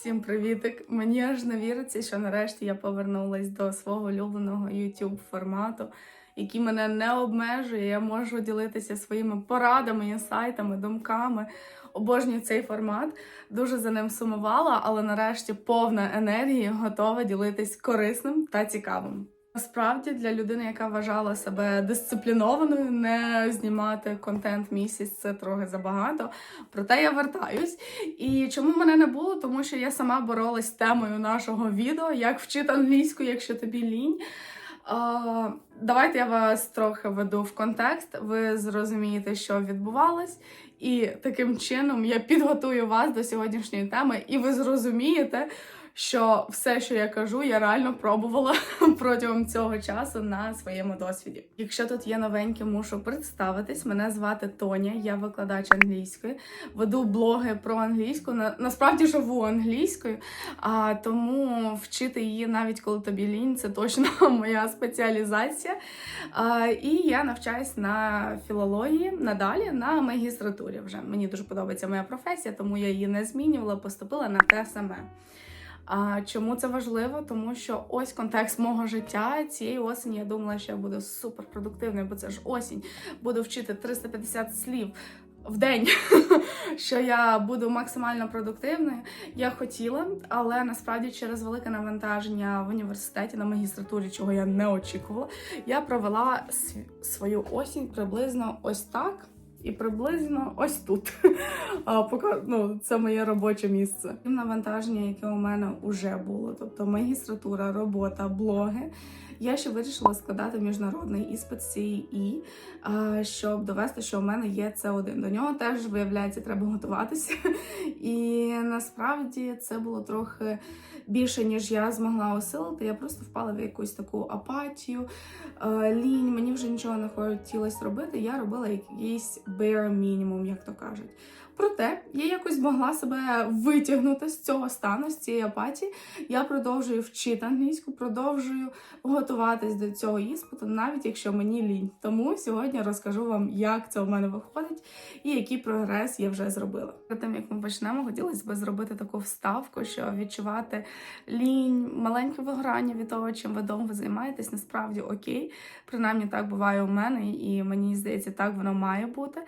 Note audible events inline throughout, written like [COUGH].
Всім привітик! Мені аж не віриться, що нарешті я повернулась до свого улюбленого YouTube формату, який мене не обмежує. Я можу ділитися своїми порадами, інсайтами, думками. Обожнюю цей формат. Дуже за ним сумувала, але нарешті повна енергії, готова ділитись корисним та цікавим. Насправді для людини, яка вважала себе дисциплінованою, не знімати контент місяць це трохи забагато. Проте я вертаюсь. І чому мене не було? Тому що я сама боролась з темою нашого відео, як вчити англійську, якщо тобі лінь. Давайте я вас трохи веду в контекст. Ви зрозумієте, що відбувалось, і таким чином я підготую вас до сьогоднішньої теми, і ви зрозумієте, що все, що я кажу, я реально пробувала [LAUGHS] протягом цього часу на своєму досвіді. Якщо тут є новеньке, мушу представитись. Мене звати Тоня, я викладач англійської, веду блоги про англійську. На, насправді живу англійською, а тому вчити її навіть коли тобі лінь, це точно [LAUGHS] моя спеціалізація. А, і я навчаюсь на філології надалі на магістратурі. Вже мені дуже подобається моя професія, тому я її не змінювала, поступила на те саме. А чому це важливо? Тому що ось контекст мого життя цієї осені. Я думала, що я буду суперпродуктивною, бо це ж осінь. Буду вчити 350 слів в день, [LAUGHS] що я буду максимально продуктивною. Я хотіла, але насправді через велике навантаження в університеті на магістратурі, чого я не очікувала, я провела св- свою осінь приблизно ось так. І приблизно ось тут. А, поки, ну, це моє робоче місце. Навантаження, яке у мене вже було, тобто магістратура, робота, блоги. Я ще вирішила складати міжнародний іспит CEE, щоб довести, що у мене є це один. До нього теж виявляється, треба готуватися. І насправді це було трохи більше, ніж я змогла осилити. Я просто впала в якусь таку апатію, лінь. Мені вже нічого не хотілося робити. Я робила якийсь bare minimum, як то кажуть. Проте я якось змогла себе витягнути з цього стану, з цієї апатії. Я продовжую вчити англійську, продовжую готуватись до цього іспиту, навіть якщо мені лінь. Тому сьогодні розкажу вам, як це у мене виходить і який прогрес я вже зробила. Перед тим як ми почнемо, хотілося б зробити таку вставку, що відчувати лінь, маленьке вигорання від того, чим ви ви займаєтесь, насправді окей. Принаймні так буває у мене, і мені здається, так воно має бути.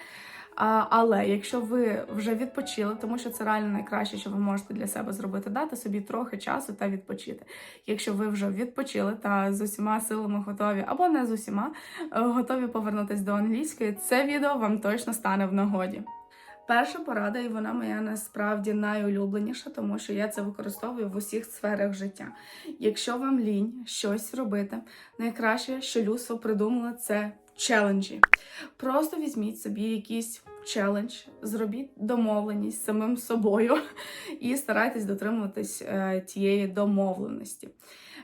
Але якщо ви вже відпочили, тому що це реально найкраще, що ви можете для себе зробити, дати собі трохи часу та відпочити. Якщо ви вже відпочили та з усіма силами готові, або не з усіма, е, готові повернутися до англійської, це відео вам точно стане в нагоді. Перша порада, і вона моя насправді найулюбленіша, тому що я це використовую в усіх сферах життя. Якщо вам лінь щось робити, найкраще, що людство придумало, це челенджі. Просто візьміть собі якийсь челендж, зробіть домовленість самим собою [LAUGHS] і старайтесь дотримуватись е, тієї домовленості.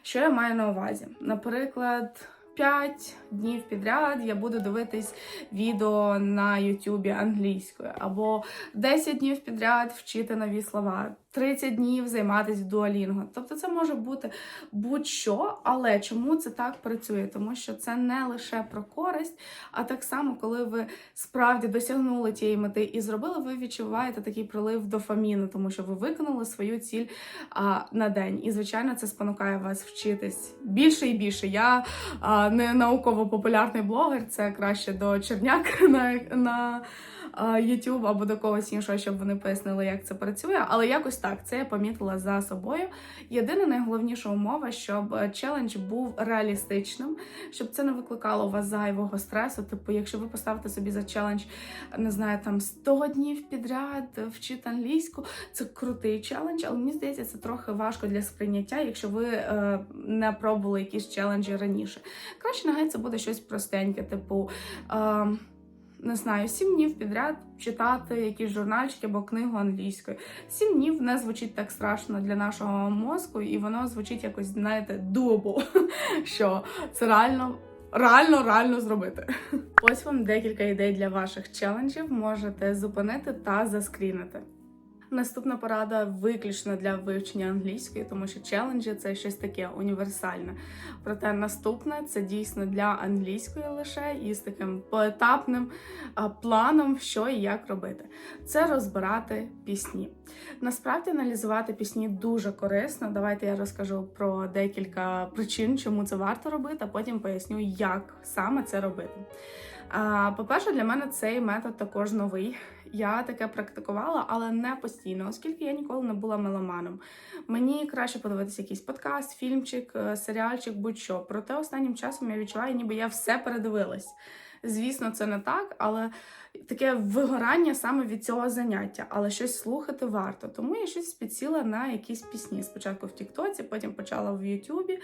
Що я маю на увазі? Наприклад. 5 днів підряд я буду дивитись відео на Ютубі англійською, або 10 днів підряд вчити нові слова, 30 днів займатися дуалінго. Тобто це може бути будь-що, але чому це так працює? Тому що це не лише про користь, а так само, коли ви справді досягнули тієї мети і зробили, ви відчуваєте такий прилив дофаміну, тому що ви виконали свою ціль а, на день. І звичайно, це спонукає вас вчитись більше і більше. Я а, не науково-популярний блогер, це краще до черняк [LAUGHS] на, на YouTube або до когось іншого, щоб вони пояснили, як це працює. Але якось так це я помітила за собою. Єдина найголовніша умова, щоб е, челендж був реалістичним, щоб це не викликало у вас зайвого стресу. Типу, якщо ви поставите собі за челендж, не знаю, там 100 днів підряд вчити англійську, це крутий челендж, але мені здається, це трохи важко для сприйняття, якщо ви е, не пробували якісь челенджі раніше. Краще нехай це буде щось простеньке, типу. Е, не знаю, сім днів підряд читати якісь журнальчики або книгу англійською. Сім днів не звучить так страшно для нашого мозку, і воно звучить якось, знаєте, дубо, [LAUGHS] що це реально. Реально, реально зробити. Ось вам декілька ідей для ваших челенджів. Можете зупинити та заскрінити. Наступна порада виключно для вивчення англійської, тому що челенджі це щось таке універсальне. Проте наступне це дійсно для англійської лише і з таким поетапним планом, що і як робити. Це розбирати пісні. Насправді аналізувати пісні дуже корисно. Давайте я розкажу про декілька причин, чому це варто робити, а потім поясню, як саме це робити. По-перше, для мене цей метод також новий. Я таке практикувала, але не постійно, оскільки я ніколи не була меломаном. Мені краще подивитися якийсь подкаст, фільмчик, е, серіальчик, будь-що. Проте останнім часом я відчуваю, ніби я все передивилась. Звісно, це не так, але таке вигорання саме від цього заняття, але щось слухати варто. Тому я щось підсіла на якісь пісні. Спочатку в Тіктоці, потім почала в Ютубі.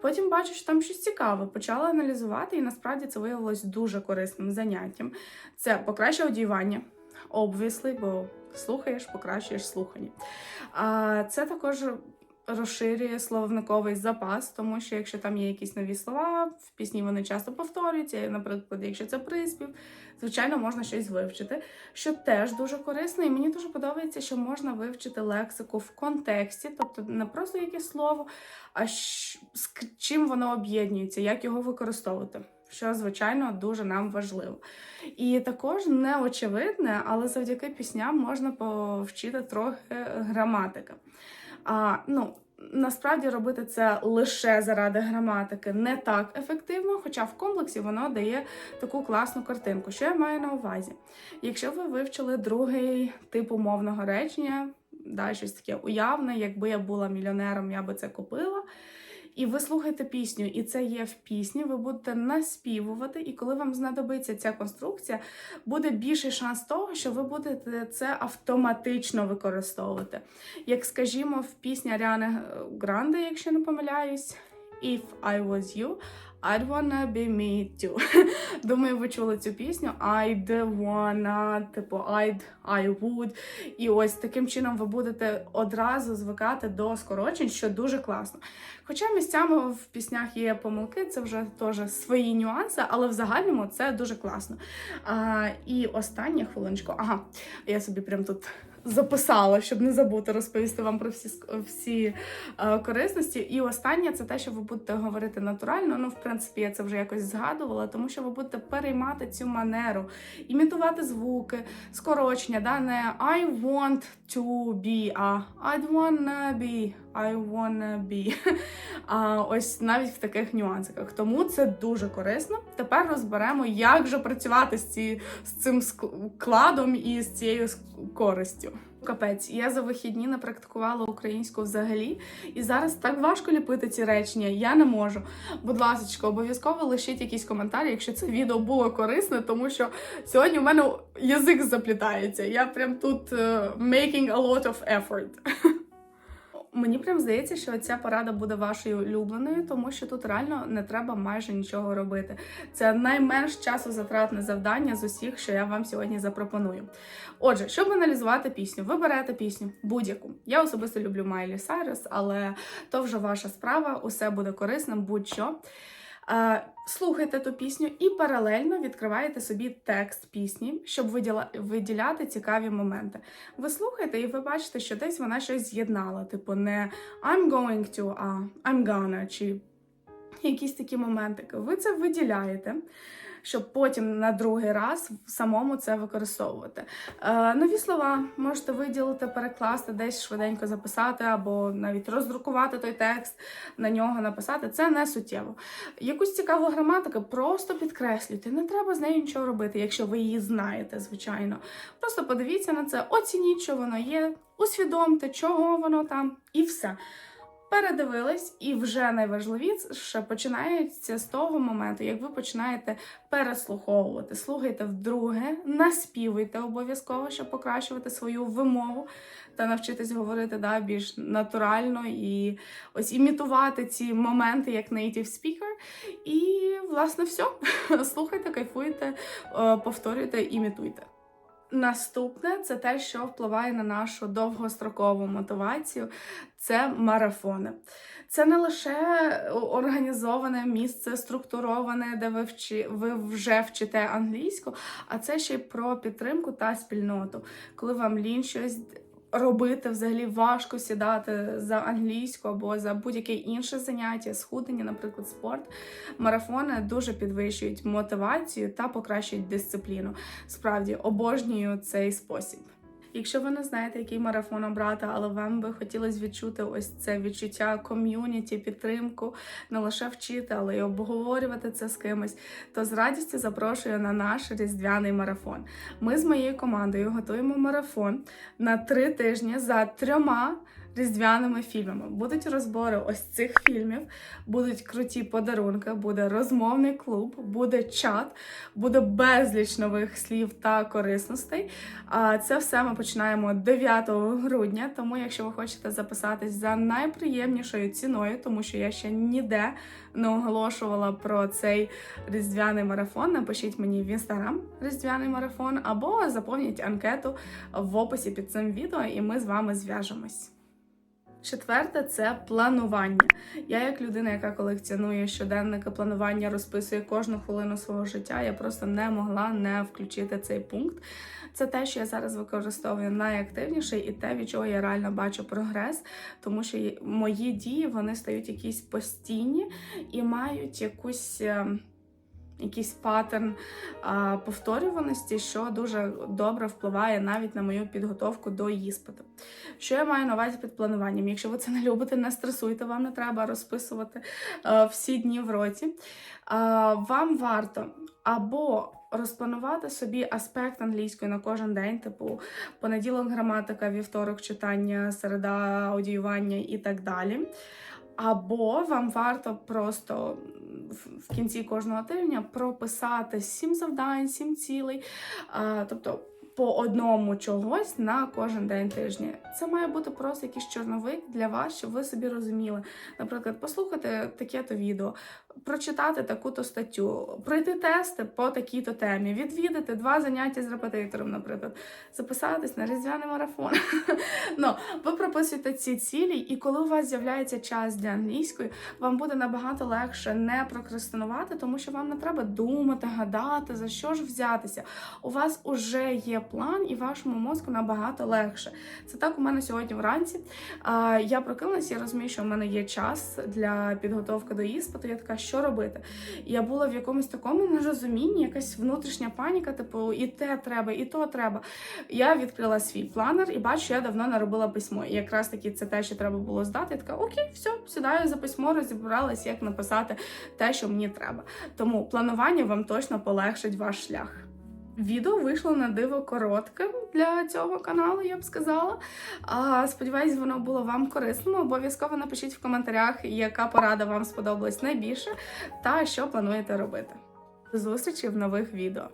Потім бачу, що там щось цікаве. Почала аналізувати, і насправді це виявилось дуже корисним заняттям. Це покращує одівання, obviously, бо слухаєш, покращуєш слухання. А це також розширює словниковий запас, тому що якщо там є якісь нові слова, в пісні вони часто повторюються. Наприклад, якщо це приспів, звичайно, можна щось вивчити, що теж дуже корисно, і мені дуже подобається, що можна вивчити лексику в контексті, тобто не просто якесь слово, а з чим воно об'єднується, як його використовувати. Що, звичайно, дуже нам важливо. І також неочевидне, але завдяки пісням можна повчити трохи граматики. А, ну, насправді робити це лише заради граматики не так ефективно, хоча в комплексі воно дає таку класну картинку. Що я маю на увазі? Якщо ви вивчили другий тип умовного речення, да, щось таке уявне, якби я була мільйонером, я би це купила. І ви слухаєте пісню, і це є в пісні, ви будете наспівувати, і коли вам знадобиться ця конструкція, буде більший шанс того, що ви будете це автоматично використовувати. Як скажімо, в пісні Аріани Гранде, якщо не помиляюсь, If I was you, I'd wanna be me too. [LAUGHS] Думаю, ви чули цю пісню. I'd wanna, типу I'd, I would. І ось таким чином ви будете одразу звикати до скорочень, що дуже класно. Хоча місцями в піснях є помилки, це вже теж свої нюанси, але в загальному це дуже класно. А, і останнє хвилиночку. Ага, я собі прям тут записала, щоб не забути розповісти вам про всі всі е, корисності. І останнє це те, що ви будете говорити натурально. Ну, в принципі, я це вже якось згадувала, тому що ви будете переймати цю манеру, імітувати звуки, скорочення, да? не I want to be, а I'd wanna be, I wanna be. [LAUGHS] А, ось навіть в таких нюансиках. Тому це дуже корисно. Тепер розберемо, як же працювати з, ці, з цим складом і з цією користю. Капець, я за вихідні не практикувала українську взагалі, і зараз так важко ліпити ці речення. Я не можу. Будь ласка, обов'язково лишіть якісь коментарі, якщо це відео було корисне, тому що сьогодні у мене язик заплітається. Я прям тут е, making a lot of effort. [LAUGHS] Мені прям здається, що ця порада буде вашою улюбленою, тому що тут реально не треба майже нічого робити. Це найменш часозатратне завдання з усіх, що я вам сьогодні запропоную. Отже, щоб аналізувати пісню, ви берете пісню будь-яку. Я особисто люблю Майлі Сайрес, але то вже ваша справа, усе буде корисним, будь-що. Слухайте ту пісню і паралельно відкриваєте собі текст пісні, щоб виділяти цікаві моменти. Ви слухаєте, і ви бачите, що десь вона щось з'єднала. Типу, не I'm going to, а I'm gonna, чи якісь такі моментики. Ви це виділяєте. Щоб потім на другий раз самому це використовувати. Е, нові слова можете виділити, перекласти, десь швиденько записати, або навіть роздрукувати той текст, на нього написати. Це не суттєво. Якусь цікаву граматику просто підкреслюйте. Не треба з нею нічого робити, якщо ви її знаєте, звичайно. Просто подивіться на це, оцініть, що воно є, усвідомте, чого воно там, і все. Передивились, і вже найважливіше починається з того моменту, як ви починаєте переслуховувати. Слухайте вдруге, наспівуйте обов'язково, щоб покращувати свою вимову та навчитись говорити да, більш натурально і ось імітувати ці моменти як native speaker. І, власне, все. [LAUGHS] Слухайте, кайфуйте, е, повторюйте, імітуйте. Наступне це те, що впливає на нашу довгострокову мотивацію. Це марафони. Це не лише організоване місце, структуроване, де ви, вчи, ви вже вчите англійську, а це ще й про підтримку та спільноту, коли вам лінь щось робити взагалі важко сідати за англійську або за будь-яке інше заняття, схудення, наприклад, спорт. Марафони дуже підвищують мотивацію та покращують дисципліну. Справді обожнюю цей спосіб. Якщо ви не знаєте, який марафон обрати, але вам би хотілося відчути ось це відчуття ком'юніті, підтримку, не лише вчити, але й обговорювати це з кимось, то з радістю запрошую на наш різдвяний марафон. Ми з моєю командою готуємо марафон на три тижні за трьома. Різдвяними фільмами будуть розбори ось цих фільмів, будуть круті подарунки, буде розмовний клуб, буде чат, буде безліч нових слів та корисностей. Це все ми починаємо 9 грудня. Тому, якщо ви хочете записатись за найприємнішою ціною, тому що я ще ніде не оголошувала про цей різдвяний марафон, напишіть мені в інстаграм різдвяний марафон або заповніть анкету в описі під цим відео, і ми з вами зв'яжемось. Четверте це планування. Я, як людина, яка колекціонує щоденники планування, розписує кожну хвилину свого життя. Я просто не могла не включити цей пункт. Це те, що я зараз використовую найактивніше, і те, від чого я реально бачу прогрес, тому що мої дії вони стають якісь постійні і мають якусь. Якийсь паттерн а, повторюваності, що дуже добре впливає навіть на мою підготовку до іспиту. Що я маю на увазі під плануванням? Якщо ви це не любите, не стресуйте, вам не треба розписувати е, всі дні в році. Е, вам варто або розпланувати собі аспект англійської на кожен день, типу понеділок граматика, вівторок читання, середа аудіювання і так далі. Або вам варто просто в- кінці кожного тижня прописати сім завдань, сім цілей, тобто по одному чогось на кожен день тижня. Це має бути просто якийсь чорновик для вас, щоб ви собі розуміли. Наприклад, послухати таке-то відео, прочитати таку-то статтю, пройти тести по такій-то темі, відвідати два заняття з репетитором, наприклад, записатись на різдвяний марафон. [LAUGHS] Ну, ви прописуєте ці цілі, і коли у вас з'являється час для англійської, вам буде набагато легше не прокрастинувати, тому що вам не треба думати, гадати, за що ж взятися. У вас уже є план, і вашому мозку набагато легше. Це так у мене сьогодні вранці. Я прокинулася, я розумію, що в мене є час для підготовки до іспиту. Я така, що робити? Я була в якомусь такому нерозумінні, якась внутрішня паніка, типу, і те треба, і то треба. Я відкрила свій планер і бачу, я давно не робила письмо. І якраз таки це те, що треба було здати. Я така, окей, все, сідаю за письмо, розібралась, як написати те, що мені треба. Тому планування вам точно полегшить ваш шлях. Відео вийшло на диво коротким для цього каналу, я б сказала. А, сподіваюсь, воно було вам корисним. Обов'язково напишіть в коментарях, яка порада вам сподобалась найбільше та що плануєте робити. До зустрічі в нових відео.